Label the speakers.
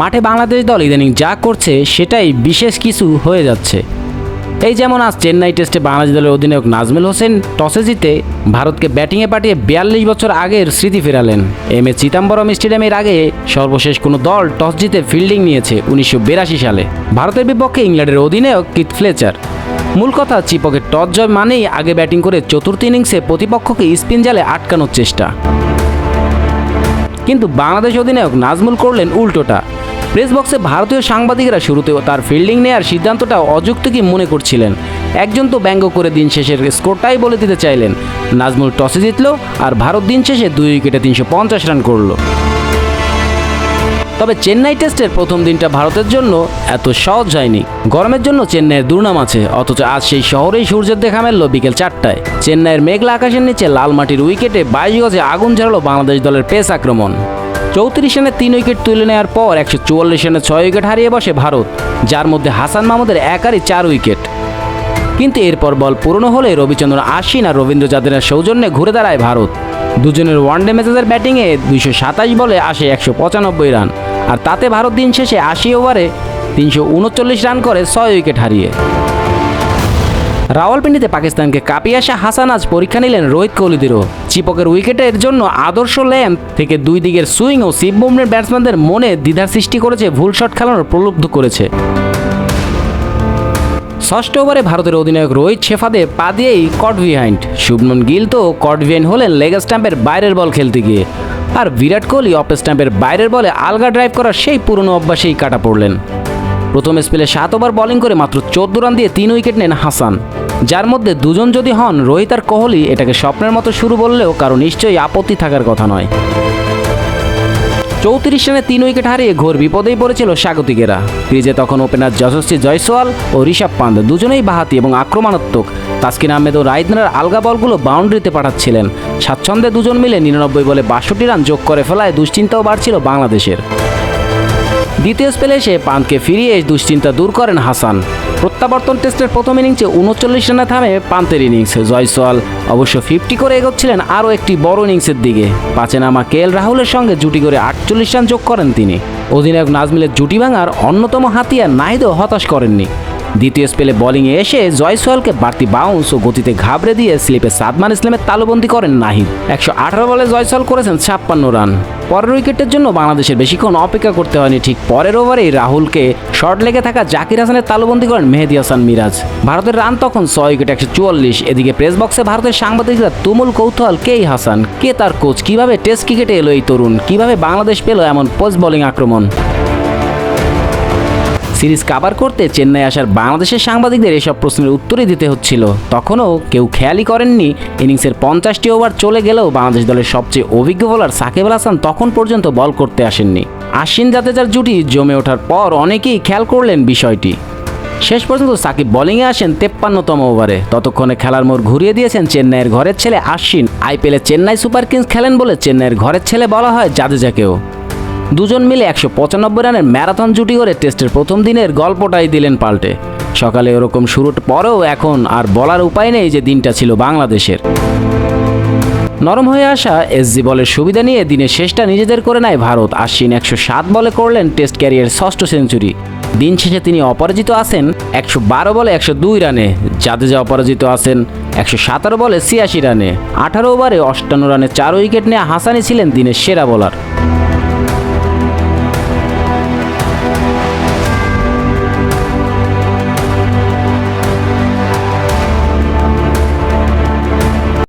Speaker 1: মাঠে বাংলাদেশ দল ইদানিং যা করছে সেটাই বিশেষ কিছু হয়ে যাচ্ছে। এই যেমন আজ চেন্নাই টেস্টে বাংলাদেশ দলের অধিনায়ক নাজমুল হোসেন টসে জিতে ভারতকে ব্যাটিংয়ে পাঠিয়ে বিয়াল্লিশ বছর আগের স্মৃতি ফেরালেন। এম এ চিদাম্বরম স্টেডিয়ামের আগে সর্বশেষ কোনো দল টস জিতে ফিল্ডিং নিয়েছে উনিশশো বিরাশি সালে। ভারতের বিপক্ষে ইংল্যান্ডের অধিনায়ক কিথ ফ্লেচার। মূল কথা চিপকের টস জয় মানেই আগে ব্যাটিং করে চতুর্থ ইনিংসে প্রতিপক্ষকে স্পিন জালে আটকানোর চেষ্টা। কিন্তু বাংলাদেশ অধিনায়ক নাজমুল করলেন উল্টোটা। প্রেস বক্সে ভারতীয় সাংবাদিকরা শুরুতেও তার ফিল্ডিং নেয়ার সিদ্ধান্তটা অযৌক্তিকই মনে করছিলেন। একজন তো ব্যঙ্গ করে দিন শেষের স্কোরটাই বলে দিতে চাইলেন। নাজমুল টসে জিতল আর ভারত দিন শেষে দুই উইকেটে তিনশো পঞ্চাশ রান করল। তবে চেন্নাই টেস্টের প্রথম দিনটা ভারতের জন্য এত সহজ হয়নি। গরমের জন্য চেন্নাইয়ের দুর্নাম আছে, অথচ আজ সেই শহরেই সূর্যের দেখা মেলল বিকেল চারটায়। চেন্নাইয়ের মেঘলা আকাশের নিচে লাল মাটির উইকেটে বাইশ গজে আগুন ঝরালো বাংলাদেশ দলের পেস আক্রমণ। চৌত্রিশ রানে তিন উইকেট তুলে নেওয়ার পর একশো চুয়াল্লিশ রানে ছয় উইকেট হারিয়ে বসে ভারত, যার মধ্যে হাসান মাহমুদের একারই চার উইকেট। কিন্তু এরপর বল পুরনো হলে রবিচন্দ্রন আশ্বিন আর রবীন্দ্র জাদেজার সৌজন্যে ঘুরে দাঁড়ায় ভারত। দুজনের ওয়ানডে ম্যাচেসের ব্যাটিংয়ে দুইশো সাতাশ বলে আসে একশো পঁচানব্বই রান, আর তাতে ভারত দিন শেষে আশি ওভারে তিনশো উনচল্লিশ রান করে ছয় উইকেট হারিয়ে। রাওয়ালপিন্ডিতে পাকিস্তানকে কাঁপিয়ে আসা হাসান আজ পরীক্ষা নিলেন রোহিত কোহলিদেরও। চিপকের উইকেটের জন্য আদর্শ ল্যাম্প থেকে দুই দিকের সুইং ও শিব বুমরের ব্যাটসম্যানদের মনে দ্বিধার সৃষ্টি করেছে, ভুল শট খেলানোর প্রলুব্ধ করেছে। ষষ্ঠ ওভারে ভারতের অধিনায়ক রোহিত শেফাদে পা দিয়েই কট বিহাইন্ড। শুভমন গিল তো কট বিহাইন্ড হলেন লেগ স্ট্যাম্পের বাইরের বল খেলতে গিয়ে। আর বিরাট কোহলি অফ স্ট্যাম্পের বাইরের বলে আলগা ড্রাইভ করার সেই পুরনো অভ্যাসেই কাটা পড়লেন। প্রথম স্পেলে সাত ওভার বলিং করে মাত্র চোদ্দ রান দিয়ে তিন উইকেট নেন হাসান। যার মধ্যে দুজন যদি হন, রোহিত আর কোহলি এটাকে স্বপ্নের মতো শুরু বললেও কারও নিশ্চয়ই আপত্তি থাকার কথা নয়। চৌত্রিশ রানে তিন উইকেট হারিয়ে ঘোর বিপদেই পড়েছিল স্বাগতিকেরা ক্রিজে তখন ওপেনার যশস্বী জয়সওয়াল ও ঋষভ পান্ত দুজনেই বাহাতি এবং আক্রমণাত্মক। তাসকিন আহমেদ ও রাইদনার আলগা বলগুলো বাউন্ডারিতে পাঠাচ্ছিলেন। স্বাচ্ছন্দ্যে দুজন মিলে নিরানব্বই বলে বাষট্টি রান যোগ করে ফেলায় দুশ্চিন্তাও বাড়ছিল বাংলাদেশের। দ্বিতীয় স্পেলে এসে পান্তকে ফিরিয়ে দুশ্চিন্তা দূর করেন হাসান। প্রত্যাবর্তন টেস্টের প্রথম ইনিংসে উনচল্লিশ রানে থামে পান্তের ইনিংস জয়সওয়াল। অবশ্য ফিফটি করে এগোচ্ছিলেন আরও একটি বড় ইনিংসের দিকে। পাঁচে নামা কে রাহুলের সঙ্গে জুটি করে আটচল্লিশ রান যোগ করেন তিনি। অধিনায়ক নাজমিলের জুটি ভাঙার অন্যতম হাতিয়ার নাহিদও হতাশ করেননি। দ্বিতীয় স্পেলে বোলিংয়ে এসে জয়সওয়ালকে বাড়তি বাউন্স ও গতিতে ঘাবড়ে দিয়ে স্লিপে সাদমান ইসলামের তালুবন্দি করেন নাহিদ। একশো আঠারো বলে জয়সওয়াল করেছেন ছাপ্পান্ন রান। পরের উইকেটের জন্য বাংলাদেশের বেশিক্ষণ অপেক্ষা করতে হয়নি ঠিক পরের ওভারেই রাহুলকে শর্ট লেগে থাকা জাকির হাসানের তালুবন্দি করেন মেহেদি হাসান মিরাজ। ভারতের রান তখন ছয় উইকেট, একশো চুয়াল্লিশ। এদিকে প্রেস বক্সে ভারতের সাংবাদিকরা তুমুল কৌতূহল কেই হাসান? কে তার কোচ কীভাবে টেস্ট ক্রিকেটে এলো এই তরুণ? কীভাবে বাংলাদেশ পেল এমন পোস্ট বোলিং আক্রমণ? সিরিজ কাভার করতে চেন্নাই আসার বাংলাদেশের সাংবাদিকদের এসব প্রশ্নের উত্তরই দিতে হচ্ছিল। তখনও কেউ খেয়ালই করেননি, ইনিংসের পঞ্চাশটি ওভার চলে গেলেও বাংলাদেশ দলের সবচেয়ে অভিজ্ঞ বোলার সাকিব আল হাসান তখন পর্যন্ত বল করতে আসেননি। আশ্বিন জাদেজার জুটি জমে ওঠার পর অনেকেই খেয়াল করলেন বিষয়টি। শেষ পর্যন্ত সাকিব বোলিংয়ে আসেন তেপ্পান্নতম ওভারে। ততক্ষণে খেলার মোড় ঘুরিয়ে দিয়েছেন চেন্নাইয়ের ঘরের ছেলে আশ্বিন। আইপিএলে চেন্নাই সুপার কিংস খেলেন বলে চেন্নাইয়ের ঘরের ছেলে বলা হয় জাদেজাকেও। দুজন মিলে একশো পঁচানব্বই রানের ম্যারাথন জুটি করে টেস্টের প্রথম দিনের গল্পটাই দিলেন পাল্টে। সকালে ওরকম শুরুর পরেও এখন আর বলার উপায় নেই যে দিনটা ছিল বাংলাদেশের। নরম হয়ে আসা এসজি বলের সুবিধা নিয়ে দিনের শেষটা নিজেদের করে নেয় ভারত। আশ্বিন একশো সাত বলে করলেন টেস্ট ক্যারিয়ার ষষ্ঠ সেঞ্চুরি। দিন শেষে তিনি অপরাজিত আছেন একশো বারো বলে একশো দুই রানে। জাদেজা অপরাজিত আছেন একশো সাতারো বলে ছিয়াশি রানে। আঠারো ওভারে অষ্টান্ন রানে চার উইকেট নিয়ে হাসানি ছিলেন দিনের সেরা বোলার।